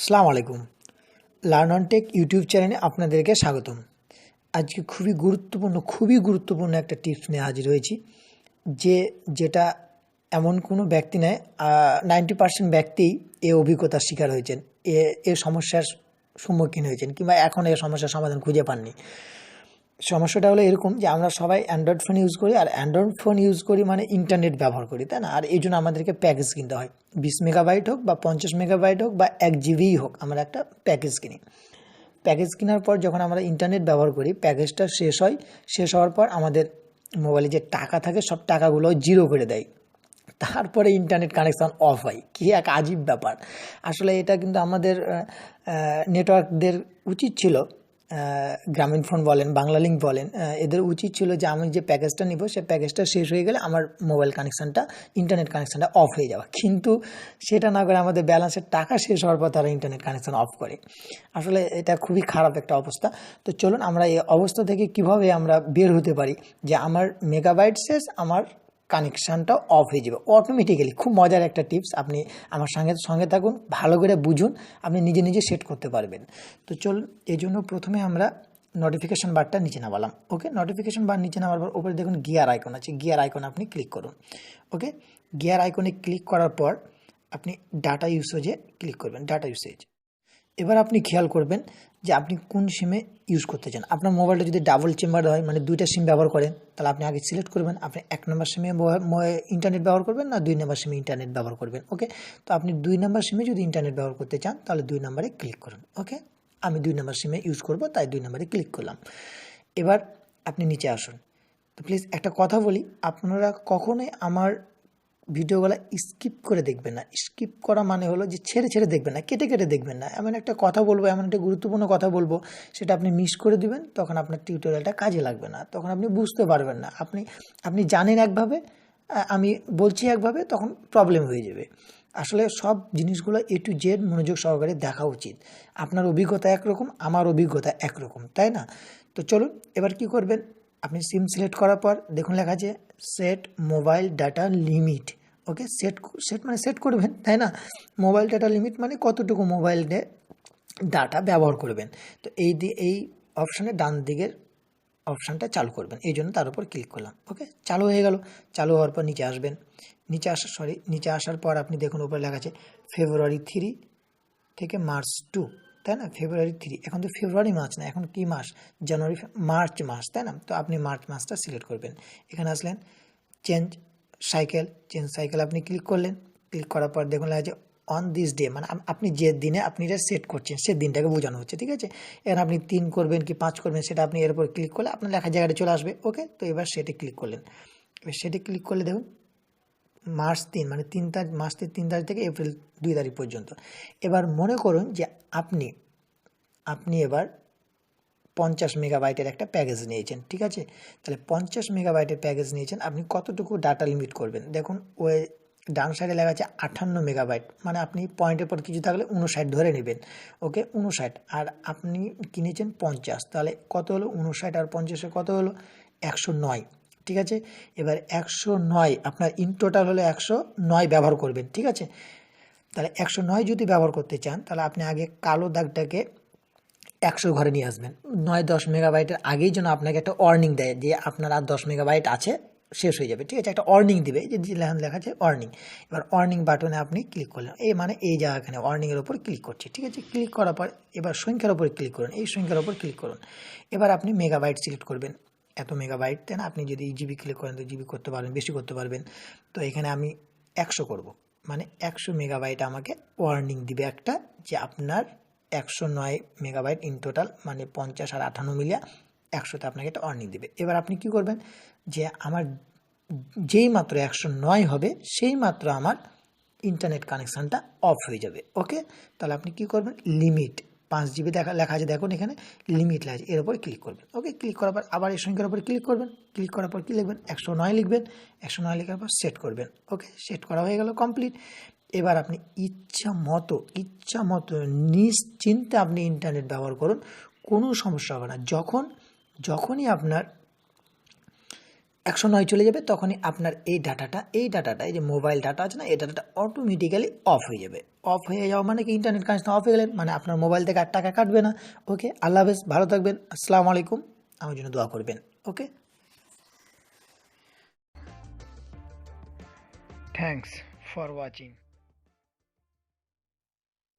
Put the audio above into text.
আসসালামু আলাইকুম। Learn on take YouTube চ্যানেলে আপনাদেরকে স্বাগতম। আজকে খুবই গুরুত্বপূর্ণ খুবই গুরুত্বপূর্ণ একটা টিপস নিয়ে হাজির হয়েছি, যে যেটা এমন কোনো ব্যক্তি নেয় নাইনটি পার্সেন্ট ব্যক্তিই এ অভিজ্ঞতার শিকার হয়েছেন, এ এ সমস্যার সম্মুখীন হয়েছেন, কিংবা এখন এ সমস্যার সমাধান খুঁজে পাননি। সমস্যাটা হলো এরকম যে আমরা সবাই অ্যান্ড্রয়েড ফোন ইউজ করি আর অ্যান্ড্রয়েড ফোন ইউজ করি মানে ইন্টারনেট ব্যবহার করি, তাই না? আর এই জন্য আমাদেরকে প্যাকেজ কিনতে হয়। বিশ মেগাবাইট হোক বা পঞ্চাশ মেগাবাইট হোক বা এক জিবিই হোক আমরা একটা প্যাকেজ কিনি। প্যাকেজ কেনার পর যখন আমরা ইন্টারনেট ব্যবহার করি প্যাকেজটা শেষ হয়, শেষ হওয়ার পর আমাদের মোবাইলে যে টাকা থাকে, সব টাকাগুলো জিরো করে দেয়। তারপরে ইন্টারনেট কানেকশান অফ হয়। কী এক আজীব ব্যাপার। আসলে এটা কিন্তু আমাদের নেটওয়ার্কদের উচিত ছিল। গ্রামীণ ফোন বলেন, বাংলা লিঙ্ক বলেন এদের উচিত ছিল যে আমি যে প্যাকেজটা নিব, সে প্যাকেজটা শেষ হয়ে গেলে আমার মোবাইল কানেকশানটা ইন্টারনেট কানেকশানটা অফ হয়ে যাওয়া। কিন্তু সেটা না করে আমাদের ব্যালেন্সের টাকা শেষ হওয়ার পর তারা ইন্টারনেট কানেকশান অফ করে। আসলে এটা খুবই খারাপ একটা অবস্থা। তো চলুন আমরা এই অবস্থা থেকে কীভাবে আমরা বের হতে পারি? যে আমার মেগাবাইট শেষ, আমার কানেকশানটাও অফ হয়ে যাবে। অটোমেটিক্যালি খুব মজার একটা টিপস আপনি আমার সঙ্গে সঙ্গে থাকুন, ভালো করে বুঝুন, আপনি নিজে নিজে সেট করতে পারবেন। তো চলুন এই জন্য প্রথমে আমরা নোটিফিকেশান বারটা নিচে নামালাম ওকে নোটিফিকেশান বার নিচে নামার পর উপরে দেখুন গিয়ার আইকন আছে গিয়ার আইকন আপনি ক্লিক করুন ওকে গিয়ার আইকনে ক্লিক করার পর আপনি ডাটা ইউসেজে ক্লিক করবেন ডাটা ইউসেজ এবার আপনি খেয়াল করবেন যে আপনি কোন সিমে ইউজ করতে চান। আপনার মোবাইলটা যদি ডাবল চেম্বার হয় মানে দুইটা সিম ব্যবহার করেন, তাহলে আপনি আগে সিলেক্ট করবেন। আপনি এক নম্বর সিমে ইন্টারনেট ব্যবহার করবেন না দুই নম্বর সিমে ইন্টারনেট ব্যবহার করবেন ওকে তো আপনি দুই নম্বর সিমে যদি ইন্টারনেট ব্যবহার করতে চান, তাহলে দুই নম্বরে ক্লিক করুন ওকে আমি দুই নম্বর সিমে ইউজ করব, তাই দুই নম্বরে ক্লিক করলাম। এবার আপনি নিচে আসুন। তো প্লিজ একটা কথা বলি, আপনারা কখনোই আমার ভিডিওগুলো স্কিপ করে দেখবেন না। স্কিপ করা মানে হলো যে ছেড়ে ছেড়ে দেখবেন না, কেটে কেটে দেখবেন না। এমন একটা কথা বলব, এমন একটা গুরুত্বপূর্ণ কথা বলব, সেটা আপনি মিস করে দিবেন, তখন আপনার টিউটোরিয়ালটা কাজে লাগবে না। তখন আপনি বুঝতে পারবেন না। আপনি আপনি জানেন একভাবে আমি বলছি একভাবে, তখন প্রবলেম হয়ে যাবে। আসলে সব জিনিসগুলো এ টু জেড মনোযোগ সহকারে দেখা উচিত। আপনার অভিজ্ঞতা একরকম, আমার অভিজ্ঞতা একরকম, তাই না? তো চলুন, এবার কি করবেন? আপনি সিম সিলেক্ট করার পর দেখুন লেখা আছে set mobile data limit okay set set মানে সেট করবেন, তাই না? মোবাইল ডাটা লিমিট মানে কতটুকু মোবাইলে ডাটা ব্যবহার করবেন। তো এই দিয়ে এই অপশানে ডান দিকের অপশানটা চালু করবেন, এই জন্য তার উপর ক্লিক করলাম, ওকে? চালু হয়ে গেল, চালু হওয়ার পর নিচে আসবেন, নিচে আসা সরি নিচে আসার পর আপনি দেখুন উপরে লেখা আছে ফেব্রুয়ারি থ্রি থেকে মার্চ টু তাই না? ফেব্রুয়ারি থ্রি এখন তো ফেব্রুয়ারি মাস না, এখন কি মাস? জানুয়ারি মার্চ মাস, তাই না? তো আপনি মার্চ মাসটা সিলেক্ট করবেন। এখানে আসলেন চেঞ্জ সাইকেল চেঞ্জ সাইকেল আপনি ক্লিক করলেন। ক্লিক করার পর দেখুন লেখা আছে অন দিস ডে মানে আপনি যে দিনে আপনি এটা সেট করছেন, সে দিনটাকে বোঝানো হচ্ছে, ঠিক আছে? এবার আপনি তিন করবেন কি পাঁচ করবেন সেটা আপনি এর উপর ক্লিক করলে আপনার লেখা জায়গাটা চলে আসবে ওকে তো এবার সেটি ক্লিক করলেন। এবার সেটি ক্লিক করলে দেখুন মার্চ তিন মানে তিন তারিখ মার্চ তিন তারিখ থেকে এপ্রিল দুই তারিখ পর্যন্ত। এবার মনে করুন যে আপনি আপনি এবার পঞ্চাশ মেগাবাইটের একটা প্যাকেজ নিয়েছেন, ঠিক আছে? তাহলে পঞ্চাশ মেগাবাইটের প্যাকেজ নিয়েছেন, আপনি কতটুকু ডাটা লিমিট করবেন? দেখুন ওই ডান সাইডে লেখা আছে আটান্ন মেগাবাইট মানে আপনি পয়েন্টের পর কিছু থাকলে উনষাট ধরে নেবেন ওকে উনষাট আর আপনি কিনেছেন পঞ্চাশ, তাহলে কত হলো? উনষাট আর পঞ্চাশে কত হলো? একশো নয়, ঠিক আছে? এবার একশো নয়, আপনার ইন টোটাল হলো একশো নয় ব্যবহার করবেন, ঠিক আছে? তাহলে একশো নয় যদি ব্যবহার করতে চান, তাহলে আপনি আগে কালো দাগটাকে একশো ঘরে নিয়ে আসবেন। নয় দশ মেগাবাইটের আগেই যেন আপনাকে একটা ওয়ার্নিং দেয় যে আপনার আর দশ মেগাবাইট আছে, শেষ হয়ে যাবে। ঠিক আছে, একটা ওয়ার্নিং দিবে, যে লেখা আছে ওয়ার্নিং এবার ওয়ার্নিং বাটনে আপনি ক্লিক করলেন। এই মানে এই জায়গাখানে ওয়ার্নিংয়ের ওপর ক্লিক করছে। ঠিক আছে ক্লিক করার পর এবার সংখ্যার ওপর ক্লিক করুন। এই সংখ্যার ওপর ক্লিক করুন। এবার আপনি মেগাবাইট সিলেক্ট করবেন। এত মেগাবাইট তাই আপনি যদি জিবি ক্লিক করেন, তো জিবি করতে পারবেন, বেশি করতে পারবেন। তো এখানে আমি একশো করব। মানে একশো মেগাবাইট আমাকে ওয়ার্নিং দিবে একটা, যে আপনার একশো নয় মেগাবাইট ইন টোটাল মানে পঞ্চাশ আর আঠান্ন মিলিয়া, একশোতে আপনাকে একটা অর্নিং দেবে। এবার আপনি কি করবেন? যে আমার যেই মাত্র একশো নয় হবে, সেই মাত্র আমার ইন্টারনেট কানেকশানটা অফ হয়ে যাবে। ওকে? তাহলে আপনি কি করবেন? লিমিট পাঁচ জিবি দেখা লেখা আছে, দেখুন এখানে লিমিট লেখা আছে। এর উপর ক্লিক করবেন। ওকে? ক্লিক করার পর আবার এই সংখ্যার উপর ক্লিক করবেন। ক্লিক করার পর কী লিখবেন? একশো নয় লিখবেন। একশো নয় লেখার পর সেট করবেন। ওকে? সেট করা হয়ে গেল কমপ্লিট এবার আপনি ইচ্ছা মতো ইচ্ছা মতো, নিশ্চিন্তে আপনি ইন্টারনেট ব্যবহার করুন, কোনো সমস্যা হবে না। যখন, যখনই আপনার একশো নয় চলে যাবে, তখনই আপনার এই ডাটাটা এই ডাটাটা, এই যে মোবাইল ডাটা আছে না, এই ডাটাটা অটোমেটিক্যালি অফ হয়ে যাবে। অফ হয়ে যাওয়া মানে কি? ইন্টারনেট কানেকশন অফ হয়ে গেলেন মানে আপনার মোবাইল থেকে আর টাকা কাটবে না। ওকে আল্লাহ হাফেজ, ভালো থাকবেন। আসসালামু আলাইকুম। আমার জন্য দোয়া করবেন। Okay thanks for watching